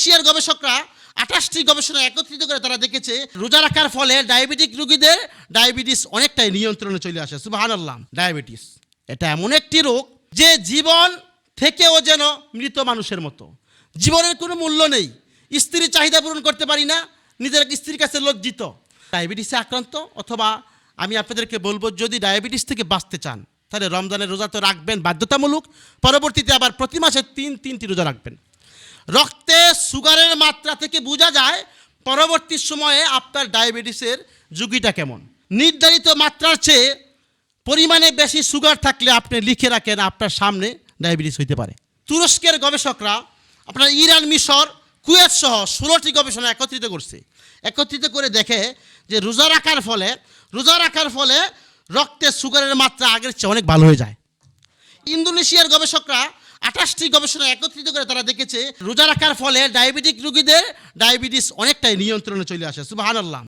ইন্দোনেশিয়ার গবেষকরা আঠাশটি গবেষণা একত্রিত করে তারা দেখেছে, রোজা রাখার ফলে ডায়াবেটিক রোগীদের ডায়াবেটিস অনেকটাই নিয়ন্ত্রণে চলে আসে। সুবাহান আল্লাহ ডায়াবেটিস। এটা এমন একটি রোগ যে জীবন থেকেও যেন মৃত মানুষের মতো। জীবনের কোনো মূল্য নেই। স্ত্রীর চাহিদা পূরণ করতে পারি না, নিজের স্ত্রীর কাছে লজ্জিত। ডায়াবেটিসে আক্রান্ত অথবা আমি আপনাদেরকে বলব, যদি ডায়াবেটিস থেকে বাঁচতে চান, তাহলে রমজানের রোজা তো রাখবেন বাধ্যতামূলক, পরবর্তীতে আবার প্রতি মাসে তিন, তিনটি রোজা রাখবেন। রক্তে সুগারের মাত্রা থেকে বোঝা যায় পরবর্তী সময়ে আপনার ডায়াবেটিসের ঝুঁকিটা কেমন। নির্ধারিত মাত্রার চেয়ে পরিমাণে বেশি সুগার থাকলে আপনি লিখে রাখেন আপনার সামনে ডায়াবেটিস হইতে পারে। তুরস্কের গবেষকরা আপনার ইরান মিশর, কুয়েত সহ ষোলোটি গবেষণা একত্রিত করছে। একত্রিত করে দেখে যে রোজা রাখার ফলে, রোজা রাখার ফলে রক্তে সুগারের মাত্রা আগের চেয়ে অনেক ভালো হয়ে যায়। ইন্দোনেশিয়ার গবেষকরা আঠাশটি গবেষণা একত্রিত করে তারা দেখেছে, রোজা রাখার ফলে ডায়াবেটিক রোগীদের ডায়াবেটিস অনেকটাই নিয়ন্ত্রণে চলে আসে সুবাহ আল্লাহ